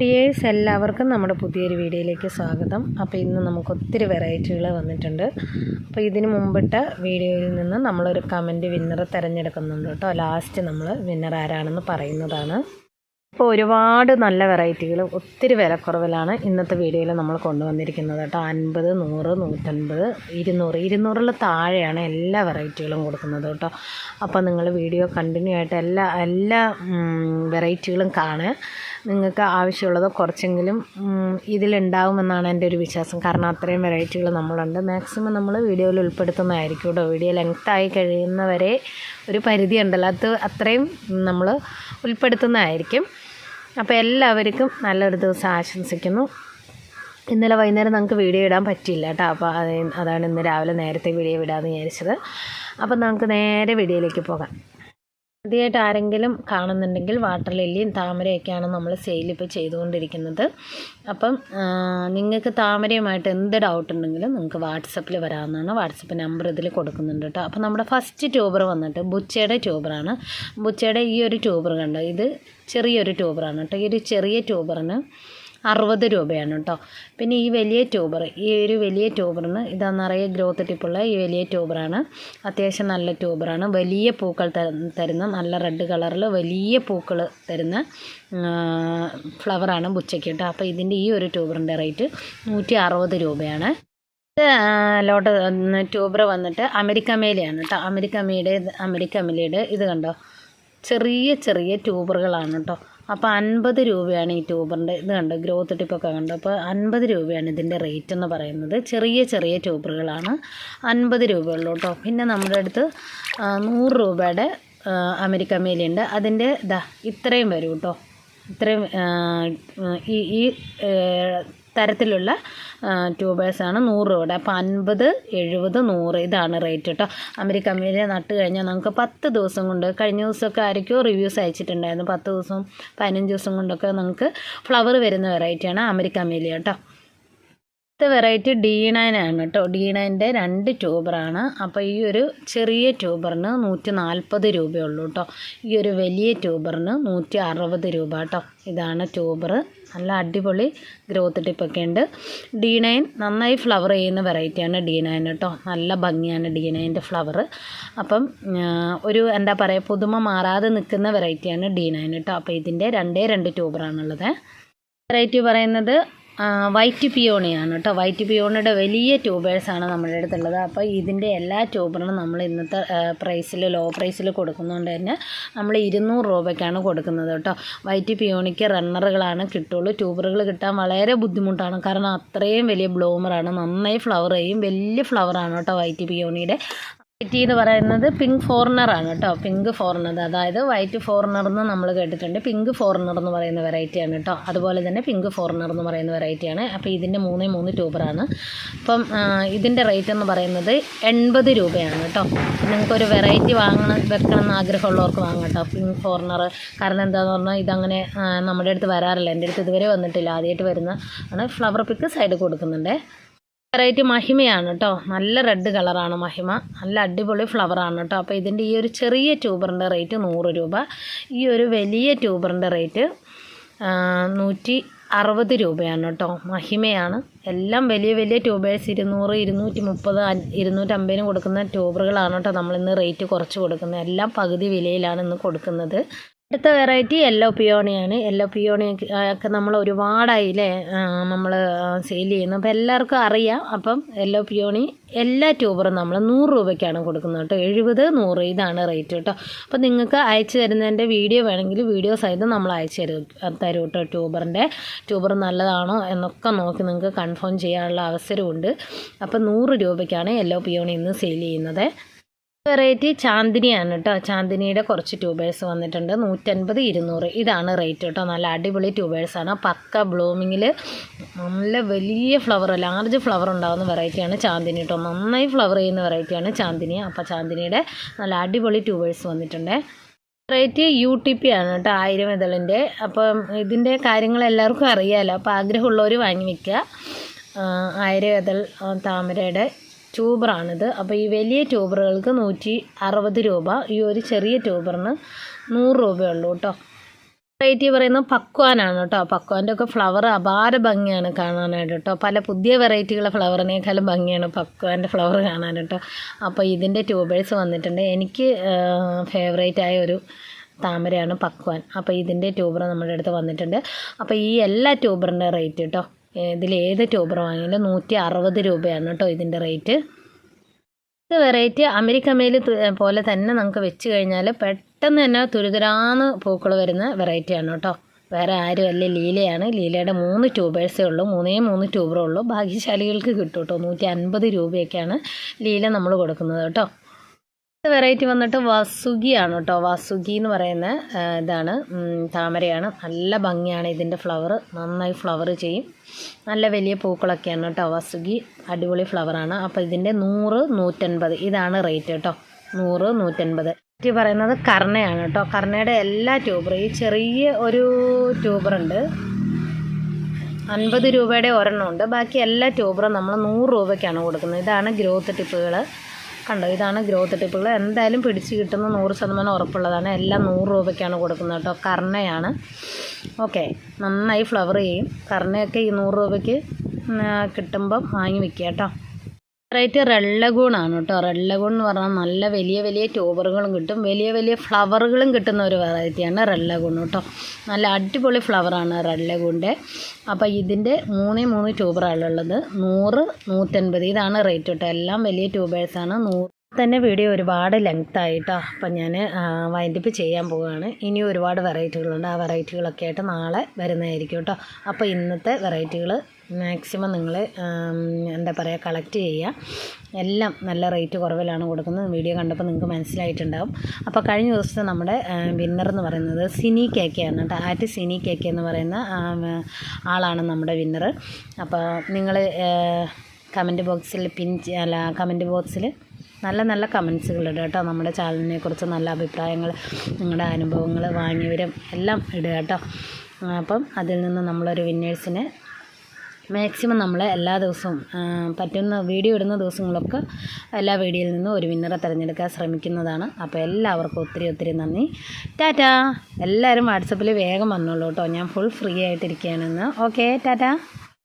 Dears എല്ലാവർക്കും നമ്മുടെ പുതിയൊരു വീഡിയോയിലേക്ക് സ്വാഗതം. അപ്പോൾ ഇന്ന് നമുക്ക് ഒത്തിരി വെറൈറ്റികൾ വന്നിട്ടുണ്ട്. അപ്പോൾ ഇതിന് മുമ്പിട്ട വീഡിയോയിൽ നിന്ന് നമ്മളൊരു കമന്റ് വിന്നറ് തിരഞ്ഞെടുക്കുന്നുണ്ട് കേട്ടോ. ലാസ്റ്റ് നമ്മൾ വിന്നർ ആരാണെന്ന് പറയുന്നതാണ്. അപ്പോൾ ഒരുപാട് നല്ല വെറൈറ്റികൾ ഒത്തിരി വിലക്കുറവിലാണ് ഇന്നത്തെ വീഡിയോയിൽ നമ്മൾ കൊണ്ടുവന്നിരിക്കുന്നത് കേട്ടോ. അൻപത് നൂറ് നൂറ്റൻപത് ഇരുന്നൂറ്. ഇരുന്നൂറിൽ താഴെയാണ് എല്ലാ വെറൈറ്റികളും കൊടുക്കുന്നത് കേട്ടോ. അപ്പോൾ നിങ്ങൾ വീഡിയോ കണ്ടിന്യൂ ആയിട്ട് എല്ലാ എല്ലാ വെറൈറ്റികളും കാണുക. നിങ്ങൾക്ക് ആവശ്യമുള്ളത് കുറച്ചെങ്കിലും ഇതിലുണ്ടാവുമെന്നാണ് എന്റെ ഒരു വിശ്വാസം. കാരണം അത്രയും വെറൈറ്റികൾ നമ്മളുണ്ട്. മാക്സിമം നമ്മൾ വീഡിയോയിൽ ഉൾപ്പെടുത്തുന്നതായിരിക്കും കേട്ടോ. വീഡിയോ ലെങ്ത്തായി കഴിയുന്നവരെ ഒരു പരിധി ഉണ്ടല്ലോ. അത് അത്രയും നമ്മൾ ഉൾപ്പെടുത്തുന്നതായിരിക്കും. അപ്പോൾ എല്ലാവർക്കും നല്ലൊരു ദിവസം ആശംസിക്കുന്നു. ഇന്നലെ വൈകുന്നേരം നമുക്ക് വീഡിയോ ഇടാൻ പറ്റിയില്ല കേട്ടോ. അപ്പോൾ അത് അതാണ് ഇന്ന് രാവിലെ നേരത്തെ വീഡിയോ വിടാമെന്ന് വിചാരിച്ചത്. അപ്പോൾ നമുക്ക് നേരെ വീഡിയോയിലേക്ക് പോകാം. ആദ്യമായിട്ട് ആരെങ്കിലും കാണുന്നുണ്ടെങ്കിൽ വാട്ടർ ലില്ലിയും താമരയൊക്കെയാണ് നമ്മൾ സെയിൽ ഇപ്പോൾ ചെയ്തുകൊണ്ടിരിക്കുന്നത്. അപ്പം നിങ്ങൾക്ക് താമരയുമായിട്ട് എന്ത് ഡൗട്ട് ഉണ്ടെങ്കിലും നിങ്ങൾക്ക് വാട്സപ്പിൽ വരാവുന്നതാണ്. വാട്സപ്പ് നമ്പർ ഇതിൽ കൊടുക്കുന്നുണ്ട് കേട്ടോ. അപ്പോൾ നമ്മുടെ ഫസ്റ്റ് ട്യൂബർ വന്നിട്ട് ബുച്ചയുടെ ട്യൂബറാണ് ബുച്ചയുടെ ഈ ഒരു ട്യൂബർ കണ്ടോ? ഇത് ചെറിയൊരു ട്യൂബറാണ് കേട്ടോ. ഈ ഒരു ചെറിയ ട്യൂബറിന് അറുപത് രൂപയാണ് കേട്ടോ പിന്നെ ഈ വലിയ ട്യൂബർ ഈ ഒരു വലിയ ട്യൂബറിന് ഇതാ നിറയെ ഗ്രോത്ത് ടിപ്പുള്ള ഈ വലിയ ട്യൂബറാണ്. അത്യാവശ്യം നല്ല ട്യൂബറാണ്. വലിയ പൂക്കൾ തര- തരുന്ന നല്ല റെഡ് കളറിൽ വലിയ പൂക്കൾ തരുന്ന ഫ്ലവറാണ് ബുച്ചയ്ക്ക് കേട്ടോ അപ്പോൾ ഇതിന്റെ ഈ ഒരു ട്യൂബറിന്റെ റേറ്റ് നൂറ്റി അറുപത് രൂപയാണ് ലോട്ട് ട്യൂബർ വന്നിട്ട് അമേരിക്ക മേലെയാണ് കേട്ടോ അമേരിക്ക മേലെ അമേരിക്ക മേലയുടെ ഇത് കണ്ടോ? ചെറിയ ചെറിയ ട്യൂബറുകളാണ് കേട്ടോ അപ്പോൾ അൻപത് രൂപയാണ് ഈ ട്യൂബറിന്റെ ഇത് കണ്ടോ ഗ്രോത്ത് ടിപ്പൊക്കെ കണ്ടോ അപ്പോൾ അൻപത് രൂപയാണ് ഇതിന്റെ റേറ്റ് എന്ന് പറയുന്നത്. ചെറിയ ചെറിയ ട്യൂബറുകളാണ് അൻപത് രൂപയുള്ളൂ കേട്ടോ. പിന്നെ നമ്മുടെ അടുത്ത് നൂറ് രൂപയുടെ അമേരിക്ക മേലിയുണ്ട് അതിന്റെ ഇതാ ഇത്രയും വരും കേട്ടോ. ഇത്രയും ഈ ഈ തരത്തിലുള്ള ട്യൂബേഴ്സാണ് നൂറ് രൂപയുടെ. അപ്പോൾ അൻപത് എഴുപത് നൂറ് ഇതാണ് റേറ്റ് കേട്ടോ അമേരിക്ക കമ്പനിയിൽ നട്ട് കഴിഞ്ഞാൽ നമുക്ക് പത്ത് ദിവസം കൊണ്ട് കഴിഞ്ഞ ദിവസമൊക്കെ ആരൊക്കെയോ റിവ്യൂസ് അയച്ചിട്ടുണ്ടായിരുന്നു. പത്ത് ദിവസം പതിനഞ്ച് ദിവസം കൊണ്ടൊക്കെ നമുക്ക് ഫ്ലവർ വരുന്ന വെറൈറ്റിയാണ് അമേരിക്ക അമേലിയ കേട്ടോ അടുത്ത വെറൈറ്റി ഡി നയൻ ആണ് കേട്ടോ ഡി നയന്റെ രണ്ട് ട്യൂബറാണ് അപ്പോൾ ഈ ഒരു ചെറിയ ട്യൂബറിന് നൂറ്റി നാൽപ്പത് രൂപയുള്ളൂ കേട്ടോ ഈ ഒരു വലിയ ട്യൂബറിന് നൂറ്റി അറുപത് രൂപ കേട്ടോ ഇതാണ് ട്യൂബർ നല്ല അടിപൊളി ഗ്രോത്ത് ടിപ്പൊക്കെ ഉണ്ട് ഡി നയൻ നന്നായി ഫ്ലവർ ചെയ്യുന്ന വെറൈറ്റിയാണ് ഡി നയൻ കേട്ടോ നല്ല ഭംഗിയാണ് ഡി നയന്റെ ഫ്ലവർ അപ്പം ഒരു എന്താ പറയുക പുതുമ മാറാതെ നിൽക്കുന്ന വെറൈറ്റിയാണ് ഡി നയൻ കേട്ടോ അപ്പോൾ ഇതിന്റെ രണ്ടേ രണ്ട് ട്യൂബറാണുള്ളത് വെറൈറ്റി പറയുന്നത് വൈറ്റ് പിയോണിയാണ് കേട്ടോ. വൈറ്റ് പിയോണിയുടെ വലിയ ട്യൂബേഴ്സാണ് നമ്മുടെ അടുത്തുള്ളത്. അപ്പോൾ ഇതിന്റെ എല്ലാ ട്യൂബറിനും നമ്മൾ ഇന്നത്തെ പ്രൈസിൽ ലോ പ്രൈസിൽ കൊടുക്കുന്നതുകൊണ്ട് തന്നെ നമ്മൾ ഇരുന്നൂറ് രൂപയ്ക്കാണ് കൊടുക്കുന്നത് കേട്ടോ. വൈറ്റ് പിയോണിക്ക് റണ്ണറുകളാണ് കിട്ടുള്ളൂ. ട്യൂബറുകൾ കിട്ടാൻ വളരെ ബുദ്ധിമുട്ടാണ്. കാരണം അത്രയും വലിയ ബ്ലൂമറാണ്. നന്നായി ഫ്ലവർ ചെയ്യും. വലിയ ഫ്ലവറാണ് കേട്ടോ വൈറ്റ് പിയോണിയുടെ. വൈറ്റ് എന്ന് പറയുന്നത് പിങ്ക് ഫോറിനർ ആണ് കേട്ടോ. പിങ്ക് ഫോറിനർ അതായത് വൈറ്റ് ഫോറിനർ എന്ന് നമ്മൾ കേട്ടിട്ടുണ്ട്. പിങ്ക് ഫോറിനർ എന്ന് പറയുന്ന വെറൈറ്റിയാണ് കേട്ടോ. അതുപോലെ തന്നെ പിങ്ക് ഫോറിനർ എന്ന് പറയുന്ന വെറൈറ്റിയാണ് അപ്പോൾ ഇതിന്റെ മൂന്നേ മൂന്ന് ട്യൂബറാണ് അപ്പം ഇതിന്റെ റേറ്റ് എന്ന് പറയുന്നത് എൺപത് രൂപയാണ് കേട്ടോ. നിങ്ങൾക്കൊരു വെറൈറ്റി വാങ്ങണം വെക്കണം എന്ന് ആഗ്രഹമുള്ളവർക്ക് വാങ്ങാം കേട്ടോ. പിങ്ക് ഫോറിനർ കാരണം എന്താണെന്ന് പറഞ്ഞാൽ ഇതങ്ങനെ നമ്മുടെ അടുത്ത് വരാറില്ല. എന്റെ അടുത്ത് ഇതുവരെ വന്നിട്ടില്ല. ആദ്യമായിട്ട് വരുന്ന ആണ്. ഫ്ലവർ പിക്ക് സൈഡ് കൊടുക്കുന്നുണ്ട്. വെറൈറ്റി മഹിമയാണ് കേട്ടോ നല്ല റെഡ് കളറാണ് മഹിമ. നല്ല അടിപൊളി ഫ്ലവറാണ് കേട്ടോ അപ്പോൾ ഇതിന്റെ ഈ ഒരു ചെറിയ ട്യൂബറിന്റെ റേറ്റ് നൂറ് രൂപ. ഈ ഒരു വലിയ ട്യൂബറിന്റെ റേറ്റ് നൂറ്റി അറുപത് രൂപയാണ് കേട്ടോ മഹിമയാണ്. എല്ലാം വലിയ വലിയ ട്യൂബേഴ്സ് ഇരുന്നൂറ് ഇരുന്നൂറ്റി മുപ്പത് ഇരുന്നൂറ്റമ്പതിന് കൊടുക്കുന്ന ട്യൂബറുകളാണ് കേട്ടോ നമ്മളിന്ന് റേറ്റ് കുറച്ച് കൊടുക്കുന്നത്. എല്ലാം പകുതി വിലയിലാണ് ഇന്ന് കൊടുക്കുന്നത്. അടുത്ത വെറൈറ്റി യെല്ലോ പിയോണിയാണ് യെല്ലോ പിയോണി ഒക്കെ നമ്മൾ ഒരുപാടായില്ലേ നമ്മൾ സെയിൽ ചെയ്യുന്നു. അപ്പോൾ എല്ലാവർക്കും അറിയാം. അപ്പം യെല്ലോ പിയോണി എല്ലാ ട്യൂബറും നമ്മൾ നൂറ് രൂപയ്ക്കാണ് കൊടുക്കുന്നത് കേട്ടോ. എഴുപത് നൂറ് ഇതാണ് റേറ്റ് കേട്ടോ. അപ്പോൾ നിങ്ങൾക്ക് അയച്ചു തരുന്നതിന്റെ വീഡിയോ വേണമെങ്കിൽ വീഡിയോ സഹിതം നമ്മൾ അയച്ചു തരും തരും കേട്ടോ ട്യൂബറിന്റെ ട്യൂബർ നല്ലതാണോ എന്നൊക്കെ നോക്കി നിങ്ങൾക്ക് കൺഫേം ചെയ്യാനുള്ള അവസരമുണ്ട്. അപ്പോൾ നൂറ് രൂപയ്ക്കാണ് യെല്ലോ പിയോണി ഇന്ന് സെയിൽ ചെയ്യുന്നത്. വെറൈറ്റി ചാന്ദിനിയാണ് കേട്ടോ ചാന്ദിനിയുടെ കുറച്ച് ട്യൂബേഴ്സ് വന്നിട്ടുണ്ട്. നൂറ്റൻപത് ഇരുന്നൂറ്. ഇതാണ് റേറ്റ് കേട്ടോ നല്ല അടിപൊളി ട്യൂബേഴ്സാണ് പക്ക ബ്ലൂമിങ്ങിൽ നല്ല വലിയ ഫ്ലവർ ലാർജ് ഫ്ലവർ ഉണ്ടാകുന്ന വെറൈറ്റിയാണ് ചാന്ദിനി കേട്ടോ നന്നായി ഫ്ലവർ ചെയ്യുന്ന വെറൈറ്റിയാണ് ചാന്ദിനി. അപ്പോൾ ചാന്ദിനിയുടെ നല്ല അടിപൊളി ട്യൂബേഴ്സ് വന്നിട്ടുണ്ട്. റേറ്റ് യു ടി പി ആണ് കേട്ടോ ആയിരം ഇതളിന്റെ അപ്പം ഇതിന്റെ കാര്യങ്ങൾ എല്ലാവർക്കും അറിയാമല്ലോ അപ്പോൾ ആഗ്രഹമുള്ളവർ വാങ്ങി വയ്ക്കുക ആയിരം ഇതൾ താമരയുടെ ട്യൂബറാണിത്. അപ്പോൾ ഈ വലിയ ട്യൂബറുകൾക്ക് നൂറ്റി അറുപത് രൂപ. ഈ ഒരു ചെറിയ ട്യൂബറിന് നൂറ് രൂപയുള്ളൂ കേട്ടോ. വെറൈറ്റി പറയുന്നത് പക്വാനാണ് കേട്ടോ. പക്വാന്റെ ഒക്കെ ഫ്ലവർ അപാര ഭംഗിയാണ് കാണാനായിട്ട് കേട്ടോ. പല പുതിയ വെറൈറ്റികളുടെ ഫ്ലവറിനേക്കാളും ഭംഗിയാണ് പക്വാന്റെ ഫ്ലവർ കാണാൻ കേട്ടോ. അപ്പോൾ ഇതിന്റെ ട്യൂബേഴ്സ് വന്നിട്ടുണ്ട്. എനിക്ക് ഫേവറേറ്റ് ആയ ഒരു താമരയാണ് പക്വാൻ. അപ്പോൾ ഇതിന്റെ ട്യൂബർ നമ്മുടെ അടുത്ത് വന്നിട്ടുണ്ട്. അപ്പോൾ ഈ എല്ലാ ട്യൂബറിന്റെ റേറ്റ് കേട്ടോ. ഇതിൽ ഏത് ട്യൂബർ വാങ്ങിയാലും നൂറ്റി അറുപത് രൂപയാണ് കേട്ടോ ഇതിന്റെ റേറ്റ്. ഇത് വെറൈറ്റി അമേരിക്ക മേൽ പോലെ തന്നെ നമുക്ക് വെച്ച് കഴിഞ്ഞാൽ പെട്ടെന്ന് തന്നെ തുരുതുരാന്ന് പൂക്കൾ വരുന്ന വെറൈറ്റിയാണ് കേട്ടോ. വേറെ ആരും അല്ല ലീലയാണ്. ലീലയുടെ മൂന്ന് ട്യൂബേഴ്സേ ഉള്ളൂ. മൂന്നേ മൂന്ന് ട്യൂബറേ ഉള്ളൂ. ഭാഗ്യശാലികൾക്ക് കിട്ടും കേട്ടോ. നൂറ്റി അൻപത് രൂപയൊക്കെയാണ് ലീല നമ്മൾ കൊടുക്കുന്നത് കേട്ടോ. വെറൈറ്റി വന്നിട്ട് വസുകിയാണ് കേട്ടോ വസുഗി എന്ന് പറയുന്ന ഇതാണ്. താമരയാണ്. നല്ല ഭംഗിയാണ് ഇതിന്റെ ഫ്ലവർ നന്നായി ഫ്ലവർ ചെയ്യും. നല്ല വലിയ പൂക്കളൊക്കെയാണ് കേട്ടോ വസുഗി അടിപൊളി ഫ്ലവറാണ് അപ്പോൾ ഇതിന്റെ നൂറ് നൂറ്റൻപത്. ഇതാണ് റേറ്റ് കേട്ടോ നൂറ് നൂറ്റൻപത്. ഇത് പറയുന്നത് കർണയാണ് കേട്ടോ കർണയുടെ എല്ലാ ട്യൂബറും ഈ ചെറിയ ഒരു ട്യൂബറുണ്ട് അൻപത് രൂപയുടെ ഒരെണ്ണം ഉണ്ട്. ബാക്കി എല്ലാ ട്യൂബറും നമ്മൾ നൂറ് രൂപയ്ക്കാണ് കൊടുക്കുന്നത്. ഇതാണ് ഗ്രോത്ത് ടിപ്പുകൾ കണ്ടോ ഇതാണ് ഗ്രോത്ത് ടിപ്പുകൾ എന്തായാലും പിടിച്ച് കിട്ടുന്ന നൂറ് ശതമാനം ഉറപ്പുള്ളതാണ്. എല്ലാം നൂറ് രൂപയ്ക്കാണ് കൊടുക്കുന്നത് കേട്ടോ. കർണയാണ്. ഓക്കെ നന്നായി ഫ്ലവർ ചെയ്യും. കർണയൊക്കെ ഈ നൂറ് രൂപയ്ക്ക് കിട്ടുമ്പം വാങ്ങി വെക്കുക കേട്ടോ. റേറ്റ് റെള്ളഗൂണാണ് കേട്ടോ. റെള്ളഗൂൺ എന്ന് പറഞ്ഞാൽ നല്ല വലിയ വലിയ ട്യൂബറുകളും കിട്ടും. വലിയ വലിയ ഫ്ലവറുകളും കിട്ടുന്ന ഒരു വെറൈറ്റിയാണ് റെള്ളഗൂൺ കേട്ടോ. നല്ല അടിപൊളി ഫ്ലവറാണ് റെള്ളഗൂണിന്റെ അപ്പോൾ ഇതിന്റെ മൂന്നേ മൂന്ന് ട്യൂബറാണ് ഉള്ളത്. നൂറ് നൂറ്റൻപത് ഇതാണ് റേറ്റ് കേട്ടോ. എല്ലാം വലിയ ട്യൂബേഴ്സാണ് നൂറ് തന്നെ വീഡിയോ ഒരുപാട് ലെങ്ത് ആയിട്ടോ. അപ്പം ഞാൻ വൈൻഡപ്പ് ചെയ്യാൻ പോവുകയാണ്. ഇനി ഒരുപാട് വെറൈറ്റികളുണ്ട് ആ വെറൈറ്റികളൊക്കെ ആയിട്ട് നാളെ വരുന്നതായിരിക്കും കേട്ടോ. അപ്പോൾ ഇന്നത്തെ വെറൈറ്റികൾ മാക്സിമം നിങ്ങൾ എന്താ പറയുക കളക്ട് ചെയ്യുക. എല്ലാം നല്ല റേറ്റ് കുറവിലാണ് കൊടുക്കുന്നത്. വീഡിയോ കണ്ടപ്പോൾ നിങ്ങൾക്ക് മനസ്സിലായിട്ടുണ്ടാവും. അപ്പോൾ കഴിഞ്ഞ ദിവസത്തെ നമ്മുടെ വിന്നർ എന്ന് പറയുന്നത് സിനി കേക്കയാണ് കേട്ടോ. ആറ്റ് സിനി കേക്ക എന്ന് പറയുന്ന ആളാണ് നമ്മുടെ വിന്നർ അപ്പോൾ നിങ്ങൾ കമന്റ് ബോക്സിൽ പിൻ അല്ല കമന്റ് ബോക്സിൽ നല്ല നല്ല കമൻസുകൾ ഇടുക കേട്ടോ. നമ്മുടെ ചാനലിനെ കുറിച്ച് നല്ല അഭിപ്രായങ്ങൾ നിങ്ങളുടെ അനുഭവങ്ങൾ വാങ്ങിയവരും എല്ലാം ഇടുക കേട്ടോ. അപ്പം അതിൽ നിന്ന് നമ്മളൊരു വിന്നേഴ്സിനെ മാക്സിമം നമ്മൾ എല്ലാ ദിവസവും പറ്റുന്ന വീഡിയോ ഇടുന്ന ദിവസങ്ങളൊക്കെ എല്ലാ വീഡിയോയിൽ നിന്നും ഒരു വിന്നറെ തിരഞ്ഞെടുക്കാൻ ശ്രമിക്കുന്നതാണ്. അപ്പോൾ എല്ലാവർക്കും ഒത്തിരി ഒത്തിരി നന്ദി. ടാറ്റ. എല്ലാവരും വാട്സപ്പിൽ വേഗം വന്നോളൂ കേട്ടോ. ഞാൻ ഫുൾ ഫ്രീ ആയിട്ടിരിക്കുകയാണെന്ന് ഓക്കെ ടാറ്റാ.